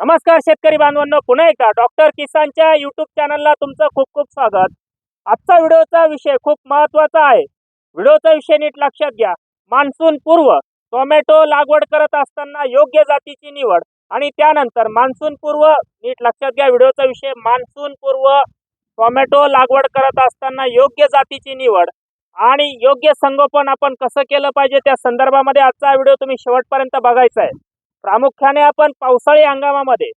नमस्कार शेतकरी बांधवांनो पुन्हा एकदा डॉक्टर किसानच्या युट्यूब चॅनलला तुमचं खूप खूप स्वागत. आजचा व्हिडिओचा विषय खूप महत्त्वाचा आहे. व्हिडिओचा विषय नीट लक्षात घ्या. मान्सून पूर्व टोमॅटो लागवड करत असताना योग्य जातीची निवड आणि त्यानंतर मान्सून पूर्व नीट लक्षात घ्या व्हिडिओचा विषय मान्सून पूर्व टोमॅटो लागवड करत असताना योग्य जातीची निवड आणि योग्य संगोपन आपण कसं केलं पाहिजे त्या संदर्भामध्ये आजचा व्हिडिओ तुम्ही शेवटपर्यंत बघायचा आहे. प्रामुख्याने आपण पावसाळी हंगामामध्ये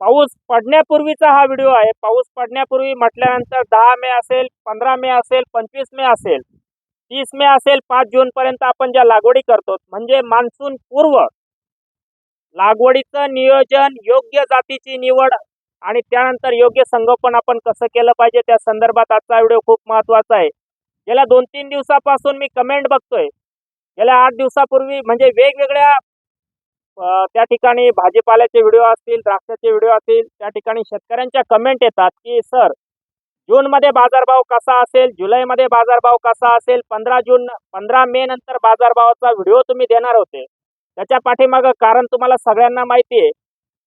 पाऊस पडण्यापूर्वीचा हा व्हिडिओ आहे. पाऊस पडण्यापूर्वी म्हटल्यानंतर दहा मे असेल पंधरा मे असेल पंचवीस मे असेल तीस मे असेल पाच जूनपर्यंत आपण ज्या लागवडी करतो म्हणजे मान्सून पूर्व लागवडीचं नियोजन योग्य जातीची निवड आणि त्यानंतर योग्य संगोपन आपण कसं केलं पाहिजे त्या संदर्भात आजचा व्हिडिओ खूप महत्त्वाचा आहे. गेल्या दोन तीन दिवसापासून मी कमेंट बघतोय. गेल्या आठ दिवसापूर्वी म्हणजे वेगवेगळ्या त्या ठिकाणी भाजीपाल्याचे व्हिडिओ असतील द्राक्षाचे व्हिडिओ असतील त्या ठिकाणी शेतकऱ्यांच्या कमेंट येतात की सर जूनमध्ये बाजारभाव कसा असेल? जुलैमध्ये बाजारभाव कसा असेल? पंधरा जून पंधरा मे नंतर बाजारभावाचा व्हिडिओ तुम्ही देणार होते. त्याच्या पाठीमागं कारण तुम्हाला सगळ्यांना माहिती आहे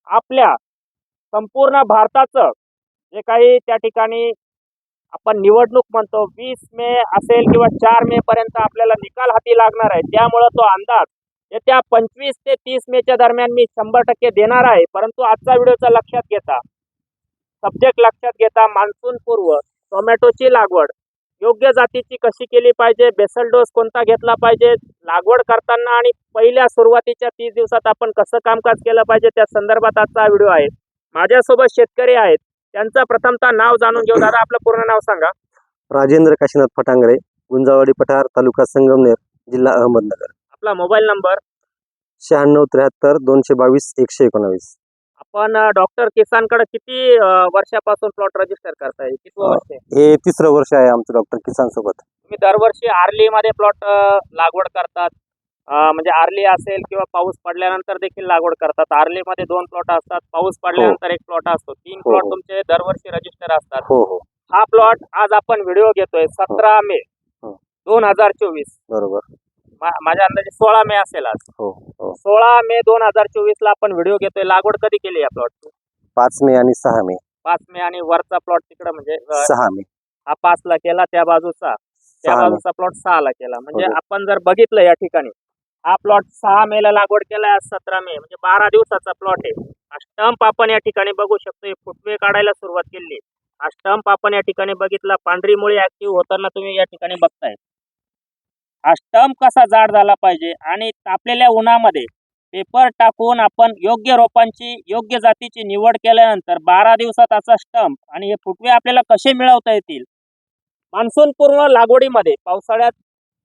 आपल्या संपूर्ण भारताचं जे काही त्या ठिकाणी आपण निवडणूक म्हणतो वीस मे असेल किंवा चार मे पर्यंत आपल्याला निकाल हाती लागणार आहे. त्यामुळं तो अंदाज येत्या पंचवीस ते तीस मेच्या दरम्यान मी शंभर टक्के देणार आहे. परंतु आजचा व्हिडिओचा लक्षात घेता सब्जेक्ट लक्षात घेता मान्सून पूर्व टोमॅटोची लागवड योग्य जातीची कशी केली पाहिजे बेसल डोस कोणता घेतला पाहिजे लागवड करताना आणि पहिल्या सुरुवातीच्या तीस दिवसात आपण कसं कामकाज केलं पाहिजे त्या संदर्भात आजचा व्हिडिओ आहे. माझ्यासोबत शेतकरी आहेत. त्यांचं प्रथमतः नाव जाणून घेऊ. दादा आपलं पूर्ण नाव सांगा. राजेंद्र काशीनाथ फटांगरे गुंजावाडी पठार तालुका संगमनेर जिल्हा अहमदनगर. आपला मोबाईल नंबर? शहाण्णव त्र्याहत्तर दोनशे बावीस एकशे एकोणावीस. आपण डॉक्टर किसानकडे किती अं, वर्षापासून प्लॉट रजिस्टर करताय? किती अं, वर्ष? आहे? हे तिसरं वर्ष आहे आमचं डॉक्टर किसान सोबत तुम्ही दरवर्षी आर्ली मध्ये प्लॉट लागवड करतात. अं, म्हणजे आर्ली असेल किंवा पाऊस पडल्यानंतर देखील लागवड करतात. आर्ली मध्ये दोन प्लॉट असतात. पाऊस पडल्यानंतर एक प्लॉट असतो. तीन हो, प्लॉट हो. तुमचे दरवर्षी रजिस्टर असतात. हो हो. हा प्लॉट आज आपण व्हिडिओ घेतोय सतरा मे हो. दोन हजार चोवीस. बरोबर. माझ्या अंदाजे सोळा मे असेल आज. हो हो. सोळा मे दोन हजार चोवीस ला आपण व्हिडिओ घेतोय. लागवड कधी केली या प्लॉटची पाच मे आणि सहा मे. पाच मे आणि वरचा प्लॉट तिकडे म्हणजे अं, सहा मे. हा पाच ला केला त्या बाजूचा. त्या सहा मे. बाजूचा प्लॉट सहा ला केला. म्हणजे बरोबर. आपण जर बघितलं या ठिकाणी हा प्लॉट सहा मे ला लागवड केलाय आज सतरा मे. म्हणजे बारा दिवसाचा प्लॉट आहे. हा स्टंप आपण या ठिकाणी बघू शकतो. हे फुटवे काढायला सुरुवात केली. हा स्टंप आपण या ठिकाणी बघितला. पांढरी मुळी ऍक्टिव्ह होताना तुम्ही या ठिकाणी बघताय. हा स्टंप कसा जाड झाला पाहिजे आणि तापलेल्या उन्हामध्ये पेपर टाकून आपण योग्य रोपांची योग्य जातीची निवड केल्यानंतर बारा दिवसात असा स्टंप आणि हे फुटवे आपल्याला कसे मिळवता येतील? मान्सून पूर्व लागवडीमध्ये पावसाळ्यात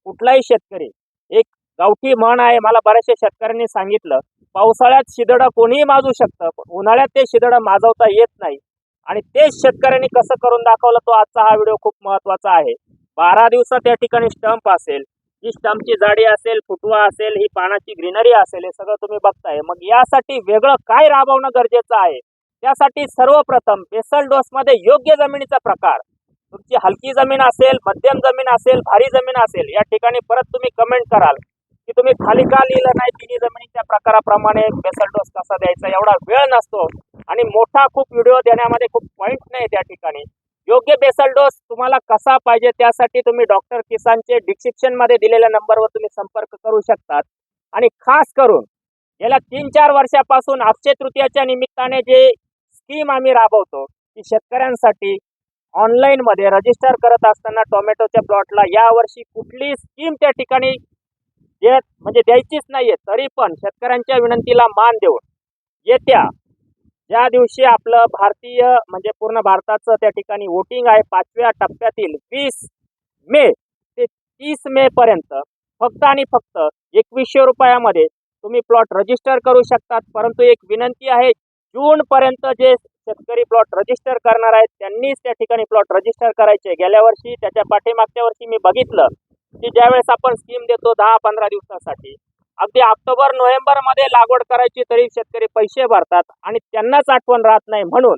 कुठलाही शेतकरी एक गावठी म्हण आहे मला बऱ्याचशा शेतकऱ्यांनी सांगितलं पावसाळ्यात शिदडं कोणीही माजू शकतं पण उन्हाळ्यात ते शिदडं माजवता येत नाही. आणि तेच शेतकऱ्यांनी कसं करून दाखवलं तो आजचा हा व्हिडिओ खूप महत्त्वाचा आहे. बारा दिवसात या ठिकाणी स्टंप असेल ही स्टंपची जाडी असेल फुटवा असेल ही पानाची ग्रीनरी असेल हे सगळं तुम्ही बघताय. मग यासाठी वेगळं काय राबवणं गरजेचं आहे? त्यासाठी सर्वप्रथम बेसल डोसमध्ये योग्य जमिनीचा प्रकार. तुमची हलकी जमीन असेल मध्यम जमीन असेल भारी जमीन असेल या ठिकाणी परत तुम्ही कमेंट कराल की तुम्ही खाली का लिहिलं नाही तिन्ही जमिनीच्या प्रकाराप्रमाणे? बेसल डोस कसा द्यायचा? एवढा वेळ नसतो. आणि मोठा खूप व्हिडिओ देण्यामध्ये खूप पॉईंट नाही त्या ठिकाणी. योग्य बेसल डोस तुम्हाला कसा पाहिजे त्यासाठी तुम्ही डॉक्टर किसानचे डिस्क्रिप्शनमध्ये दिलेल्या नंबरवर तुम्ही संपर्क करू शकतात. आणि खास करून गेल्या तीन चार वर्षापासून अक्षय तृतीयाच्या निमित्ताने जे स्कीम आम्ही राबवतो की शेतकऱ्यांसाठी ऑनलाईन मध्ये रजिस्टर करत असताना टोमॅटोच्या प्लॉटला यावर्षी कुठली स्कीम त्या ठिकाणी देत म्हणजे द्यायचीच नाहीये तरी पण शेतकऱ्यांच्या विनंतीला मान देऊन येत्या ज्या दिवशी आपलं भारतीय म्हणजे पूर्ण भारताचं त्या ठिकाणी वोटिंग आहे पाचव्या टप्प्यातील वीस मे ते तीस मे पर्यंत फक्त आणि फक्त एकवीसशे रुपयामध्ये तुम्ही प्लॉट रजिस्टर करू शकतात. परंतु एक विनंती आहे जून पर्यंत जे शेतकरी प्लॉट रजिस्टर करणार आहेत त्यांनीच त्या ठिकाणी प्लॉट रजिस्टर करायचे. गेल्या वर्षी त्याच्या पाठीमागच्या वर्षी मी बघितलं की ज्यावेळेस आपण स्कीम देतो दहा पंधरा दिवसासाठी अगदी ऑक्टोबर नोव्हेंबरमध्ये लागवड करायची तरी शेतकरी पैसे भरतात आणि त्यांनाच आठवण राहत नाही. म्हणून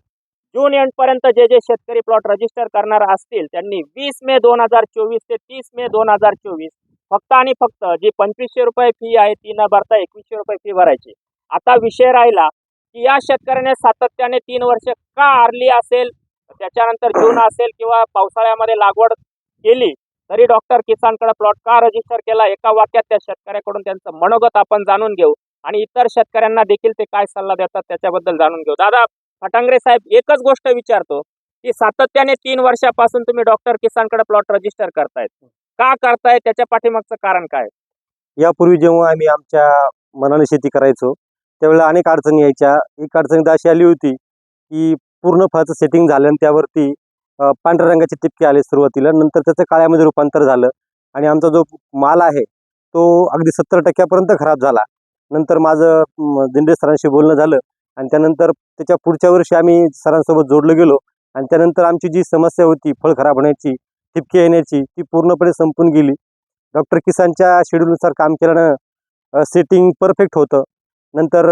जून एंड पर्यंत जे जे शेतकरी प्लॉट रजिस्टर करणार असतील त्यांनी वीस मे दोन हजार चोवीस ते तीस मे दोन हजार चोवीस फक्त आणि फक्त जी पंचवीसशे रुपये फी आहे ती न भरता एकवीसशे रुपये फी भरायची. आता विषय राहिला की या शेतकऱ्याने सातत्याने तीन वर्ष का आरली असेल? त्याच्यानंतर जून असेल किंवा पावसाळ्यामध्ये लागवड केली तरी डॉक्टर किसानकडे प्लॉट का रजिस्टर केला एका वाक्यात त्या शेतकऱ्याकडून त्यांचं मनोगत आपण जाणून घेऊ. आणि इतर शेतकऱ्यांना देखील ते काय सल्ला देतात त्याच्याबद्दल जाणून घेऊ. दादा फटांगरे साहेब एकच गोष्ट विचारतो की सातत्याने तीन वर्षापासून तुम्ही डॉक्टर किसानकडे प्लॉट रजिस्टर करतायत. का करताय? त्याच्या पाठीमागचं कारण काय? यापूर्वी जेव्हा आम्ही आमच्या मनाने शेती करायचो त्यावेळेला अनेक अडचणी यायच्या. एक अडचणी तर अशी आली होती की पूर्ण फळाचं सेटिंग झालं आणि त्यावरती पांढऱ्या रंगाचे टिपके आले सुरुवातीला. नंतर त्याचं काळ्यामध्ये रूपांतर झालं आणि आमचा जो माल आहे तो अगदी सत्तर टक्क्यापर्यंत खराब झाला. नंतर माझं दिंडे सरांशी बोलणं झालं आणि त्यानंतर त्याच्या पुढच्या वर्षी आम्ही सरांसोबत जोडलं गेलो आणि त्यानंतर आमची जी समस्या होती फळ खराब होण्याची ठिपके येण्याची ती पूर्णपणे संपून गेली. डॉक्टर किसानच्या शेड्यूलनुसार काम केल्यानं सेटिंग परफेक्ट होतं. नंतर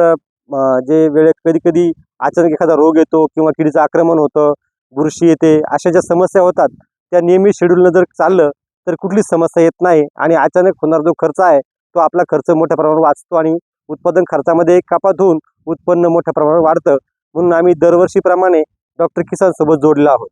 जे वेळेत कधी कधी अचानक एखादा रोग येतो किंवा किडीचं आक्रमण होतं बुरशी येते अशा ज्या समस्या होतात त्या नियमित शेड्यूलनं जर चाललं तर कुठलीच समस्या येत नाही आणि अचानक होणारा जो खर्च आहे तो आपला खर्च मोठ्या प्रमाणावर वाचतो आणि उत्पादन खर्चामध्ये कपात होऊन उत्पन्न मोठ्या प्रमाणावर वाढतं. म्हणून आम्ही दरवर्षीप्रमाणे डॉक्टर किसान सोबत जोडलेलो आहोत.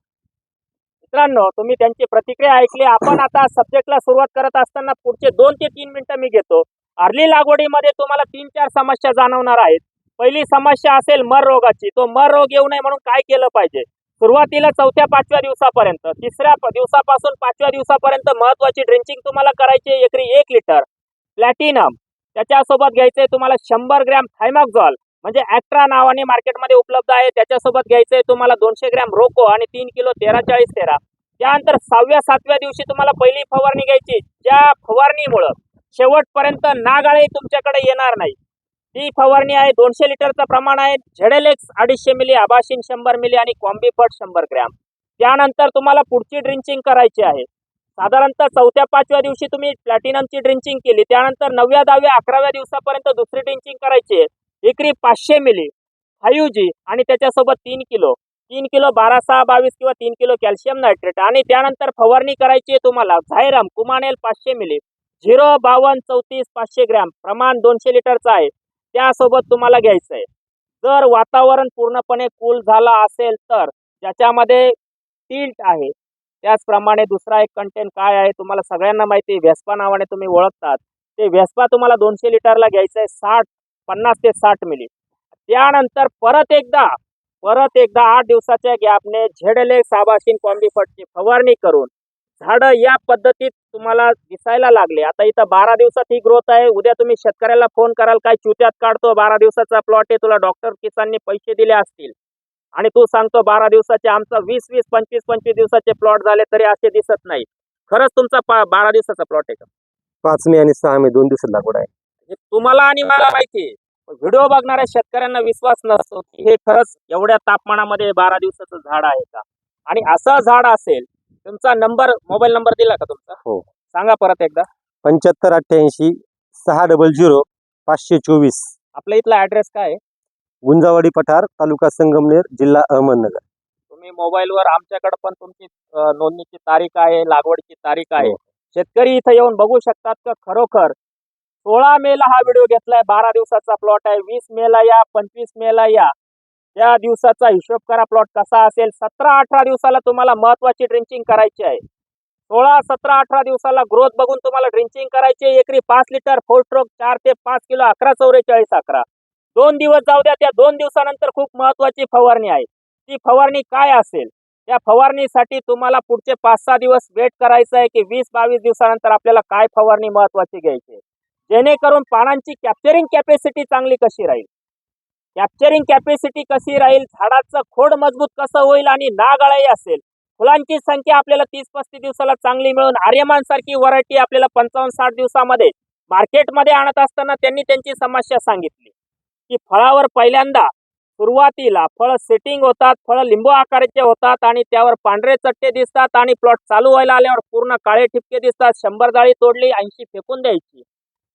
मित्रांनो तुम्ही त्यांची प्रतिक्रिया ऐकली. आपण आता सब्जेक्टला सुरुवात करत असताना पुढचे दोन ते तीन मिनिटं मी घेतो. अर्ली लागवडीमध्ये तुम्हाला तीन चार समस्या जाणवणार आहेत. पहिली समस्या असेल मर रोगाची. तो मर रोग येऊ नये म्हणून काय केलं पाहिजे? सुरुवातीला चौथ्या पाचव्या दिवसापर्यंत. तिसऱ्या दिवसापासून पाचव्या दिवसापर्यंत महत्वाची ड्रिंचिंग तुम्हाला करायची एकरी एक लिटर. प्लॅटिनम. त्याच्यासोबत घ्यायचंय तुम्हाला शंभर ग्रॅम थायमॅक्झॉल. म्हणजे ॲक्ट्रा नावाने मार्केटमध्ये उपलब्ध आहे. त्याच्यासोबत घ्यायचंय तुम्हाला दोनशे ग्रॅम रोको आणि तीन किलो तेरा चाळीस तेरा. त्यानंतर सहाव्या सातव्या दिवशी तुम्हाला पहिली फवारणी घ्यायची. ज्या फवारणीमुळं शेवटपर्यंत नागाळे तुमच्याकडे येणार नाही. ती फवारणी आहे. दोनशे लिटरचं प्रमाण आहे. झडेलेक्स अडीचशे मिली आबाशिन शंभर मिली आणि कॉम्बीफट शंभर ग्रॅम. त्यानंतर तुम्हाला पुढची ड्रिंचिंग करायची आहे. साधारणतः चौथ्या पाचव्या दिवशी तुम्ही प्लॅटिनमची ड्रिंचिंग केली. त्यानंतर नवव्या दहाव्या अकराव्या दिवसापर्यंत दुसरी ड्रिंचिंग करायची आहे. एकरी पाचशे मिली फायू जी आणि त्याच्यासोबत तीन किलो. तीन किलो बारा सहा बावीस किंवा तीन किलो कॅल्शियम नायट्रेट आणि त्यानंतर फवारणी करायची आहे तुम्हाला. झायरम कुमानेल पाचशे मिली झिरो बावन्न चौतीस पाचशे ग्रॅम. प्रमाण दोनशे लिटरचं आहे. त्यासोबत तुम्हाला घ्यायचं आहे जर वातावरण पूर्णपणे कूल झालं असेल तर ज्याच्यामध्ये टिल्ट आहे त्याचप्रमाणे दुसरा एक कंटेंट काय आहे तुम्हाला सगळ्यांना माहिती आहे नावाने तुम्ही ओळखतात. ते व्यस्पा तुम्हाला दोनशे लिटरला घ्यायचं आहे साठ पन्नास ते साठ मिली त्यानंतर परत एकदा परत एकदा आठ दिवसाच्या गॅपने झेडले साबाशीन कॉम्बिफटची फवारणी करून झाडं या पद्धतीत तुम्हाला दिसायला लागले. आता इथं बारा दिवसात ही ग्रोथ आहे. उद्या तुम्ही शेतकऱ्याला फोन कराल काय चुत्यात काढतो बारा दिवसाचा प्लॉट आहे तुला डॉक्टर किसाननी पैसे दिले असतील. आणि तू सांगतो बारा दिवसाचे आमचा वीस वीस पंचवीस पंचवीस दिवसाचे प्लॉट झाले तरी असे दिसत नाही. खरंच तुमचा बारा दिवसाचा प्लॉट आहे का? पाच मे आणि सहा मे दोन दिवसात लागवड आहे. हे तुम्हाला आणि मला माहिती व्हिडिओ बघणाऱ्या शेतकऱ्यांना विश्वास नसतो की हे खरंच एवढ्या तापमानामध्ये बारा दिवसाचं झाड आहे का? आणि असं झाड असेल तुमचा नंबर मोबाईल नंबर दिला का तुमचा? हो. सांगा परत एकदा. पंच्याहत्तर अठ्ठ्याऐंशी सहा डबल झिरो पाचशे चोवीस. आपल्या इथला ऍड्रेस काय आहे? गुंजावाडी पठार तालुका संगमनेर जिल्हा अहमदनगर. तुम्ही मोबाईलवर आमच्याकडे पण तुमची अ, नोंदणीची तारीख आहे लागवडची तारीख आहे. हो. शेतकरी इथं येऊन बघू शकतात का? खरोखर सोळा मेला हा व्हिडिओ घेतलाय बारा दिवसाचा प्लॉट आहे वीस मेला या पंचवीस मेला या. त्या दिवसाचा हिशोब करा प्लॉट कसा असेल. सतरा अठरा दिवसाला तुम्हाला महत्वाची ड्रिंचिंग करायची आहे. सोळा सतरा अठरा दिवसाला ग्रोथ बघून तुम्हाला ड्रिंचिंग करायची आहे. एकरी पाच लिटर फोर स्ट्रोक चार ते पाच किलो अकरा चौवेचाळीस अकरा. दोन दिवस जाऊ द्या त्या दोन दिवसानंतर खूप महत्वाची फवारणी आहे. ती फवारणी काय असेल? त्या फवारणीसाठी तुम्हाला पुढचे पाच सहा दिवस वेट करायचं आहे की वीस बावीस दिवसानंतर आपल्याला काय फवारणी महत्वाची घ्यायची जेणेकरून पानांची कॅप्चरिंग कॅपॅसिटी चांगली कशी राहील? कॅप्चरिंग कॅपॅसिटी कशी राहील? झाडाचं खोड मजबूत कसं होईल आणि नागाळाही असेल? फुलांची संख्या आपल्याला तीस पस्तीस दिवसाला चांगली मिळून आर्यमान सारखी व्हरायटी आपल्याला पंचावन्न साठ दिवसामध्ये मार्केटमध्ये आणत असताना त्यांनी त्यांची समस्या सांगितली. की फळावर पहिल्यांदा सुरुवातीला फळ सेटिंग होतात फळ लिंबू आकाराचे होतात आणि त्यावर पांढरे चट्टे दिसतात आणि प्लॉट चालू व्हायला आल्यावर पूर्ण काळे ठिपके दिसतात. शंभर जाळी तोडली ऐंशी फेकून द्यायची.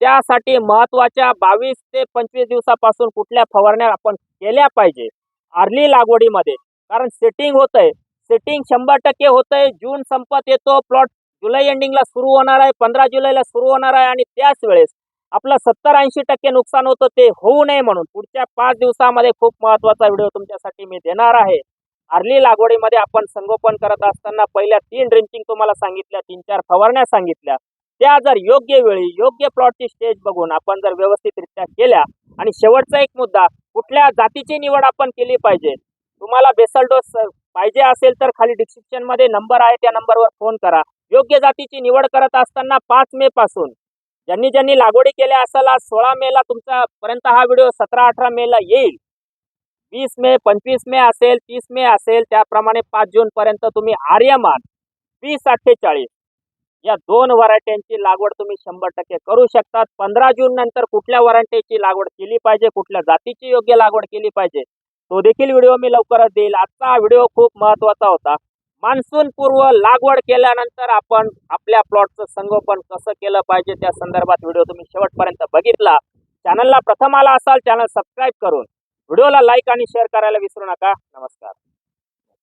त्यासाठी महत्त्वाच्या बावीस ते पंचवीस दिवसापासून कुठल्या फवारण्या आपण केल्या पाहिजे? आर्ली लागवडीमध्ये. कारण सेटिंग होतंय. सेटिंग शंभर टक्के होतंय. जून संपत येतो. प्लॉट जुलै एंडिंगला सुरू होणार आहे. पंधरा जुलैला सुरू होणार आहे. आणि त्याच वेळेस आपलं सत्तर ऐंशी टक्के नुकसान होतं ते होऊ नये म्हणून पुढच्या पाच दिवसामध्ये खूप महत्त्वाचा व्हिडिओ तुमच्यासाठी मी देणार आहे. आर्ली लागवडीमध्ये आपण संगोपन करत असताना पहिल्या तीन ड्रिंचिंग तुम्हाला सांगितल्या. तीन चार फवारण्या सांगितल्या. त्या जर योग्य वेळी योग्य प्लॉटची स्टेज बघून आपण जर व्यवस्थितरित्या केल्या आणि शेवटचा एक मुद्दा कुठल्या जातीची निवड आपण केली पाहिजे? तुम्हाला बेसल डोस पाहिजे असेल तर खाली डिस्क्रिप्शनमध्ये नंबर आहे त्या नंबरवर फोन करा. योग्य जातीची निवड करत असताना पाच मे पासून ज्यांनी ज्यांनी लागवडी केल्या असेल आज सोळा मेला तुमचा पर्यंत हा व्हिडिओ सतरा अठरा मेला येईल. वीस मे पंचवीस मे असेल तीस मे असेल त्याप्रमाणे पाच जून पर्यंत तुम्ही आर्यमान वीस अठ्ठेचाळीस. या दोन व्हरायट्यांची लागवड तुम्ही शंभर टक्के करू शकतात. पंधरा जून नंतर कुठल्या व्हरायटीची लागवड केली पाहिजे कुठल्या जातीची योग्य लागवड केली पाहिजे तो देखील व्हिडिओ मी लवकरच देईल. आजचा व्हिडिओ खूप महत्त्वाचा होता. मान्सून पूर्व लागवड केल्यानंतर आपण आपल्या प्लॉटचं संगोपन कसं केलं पाहिजे त्या संदर्भात व्हिडिओ तुम्ही शेवटपर्यंत बघितला. चॅनलला प्रथम आला असाल चॅनल सबस्क्राईब करून. व्हिडिओला लाईक आणि शेअर करायला विसरू नका. नमस्कार.